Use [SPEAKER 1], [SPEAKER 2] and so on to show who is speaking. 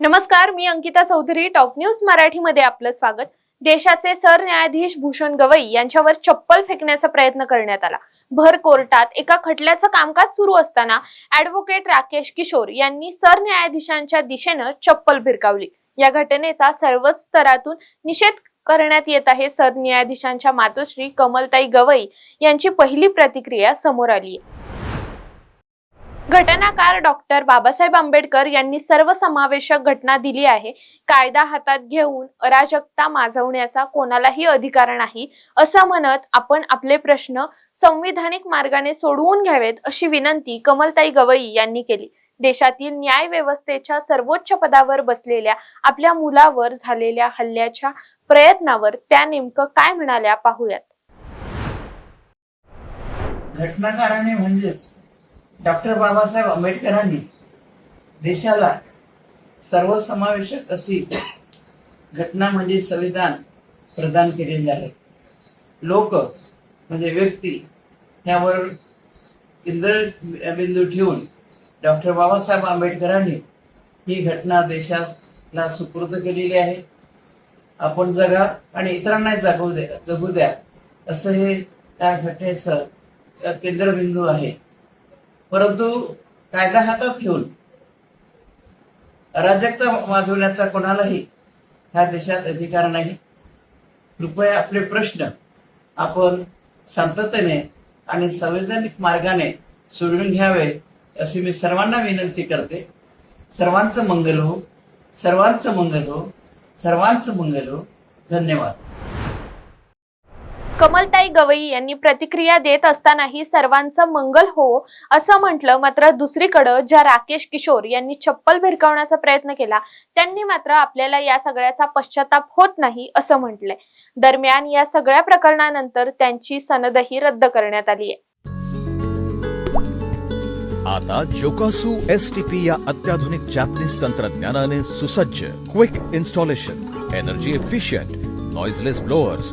[SPEAKER 1] नमस्कार मी Ankita Chaudhari. Top news मराठीमध्ये आपलं स्वागत. देशाचे सरन्यायाधीश भूषण गवई यांच्यावर चप्पल फेकण्याचा प्रयत्न करण्यात आला. भर कोर्टात एका खटल्याचं कामकाज सुरू असताना ऍडव्होकेट राकेश किशोर यांनी सरन्यायाधीशांच्या दिशेनं चप्पल भिरकावली. या घटनेचा सर्वच स्तरातून निषेध करण्यात येत आहे. सरन्यायाधीशांच्या मातोश्री कमलताई गवई यांची पहिली प्रतिक्रिया समोर आली आहे घटनाकार डॉक्टर बाबासाहेब आंबेडकर यांनी सर्वसमावेशक घटना दिली आहे. कायदा हातात घेऊन अराजकता माजवण्याचा कोणालाही अधिकार नाही असं म्हणत आपण आपले प्रश्न संविधानिक मार्गाने सोडवून घ्यावेत अशी विनंती कमलताई गवई यांनी केली. देशातील न्याय व्यवस्थेच्या सर्वोच्च पदावर बसलेल्या आपल्या मुलावर झालेल्या हल्ल्याच्या प्रयत्नावर त्या नेमकं काय म्हणाल्या पाहूयात.
[SPEAKER 2] घटनाकाराने म्हणजेच डॉक्टर बाबासाहेब आंबेडकरांनी देशाला सर्वसमावेशक अशी घटना म्हणजे संविधान प्रदान केलेले आहे. लोक म्हणजे व्यक्ती ह्यावर केंद्र बिंदू ठेवून डॉक्टर बाबासाहेब आंबेडकरांनी ही घटना देशाला सुपूर्द केलेली आहे. आपण जगा आणि इतरांनाही जगू द्या जगू द्या. असं हे त्या घटनेचं केंद्रबिंदू आहे. परंतु कायदा हातात घेऊन अराजकता माजवण्याचा कोणालाही ह्या देशात अधिकार नाही. कृपया आपले प्रश्न आपण शांततेने आणि संवैधानिक मार्गाने सोडवून घ्यावे अशी मी सर्वांना विनंती करते. सर्वांचं मंगल हो सर्वांचं मंगल हो सर्वांचं मंगल हो. धन्यवाद.
[SPEAKER 1] कमलताई गवई यांनी प्रतिक्रिया देत असतानाही सर्वांचं मंगल हो असं म्हटलं मात्र दुसरीकडं ज्या राकेश किशोर यांनी चप्पल भिरकावण्याचा प्रयत्न केला त्यांनी मात्र आपल्याला या सगळ्याचा पश्चाताप होत नाही असं म्हटलंय. दरम्यान या सगळ्या प्रकरणानंतर त्यांची सनदही रद्द करण्यात आली आहे
[SPEAKER 3] आता जोकासू एस टी पी या अत्याधुनिक जॅपनीज तंत्रज्ञानाने सुसज्ज quick installation energy efficient noiseless blowers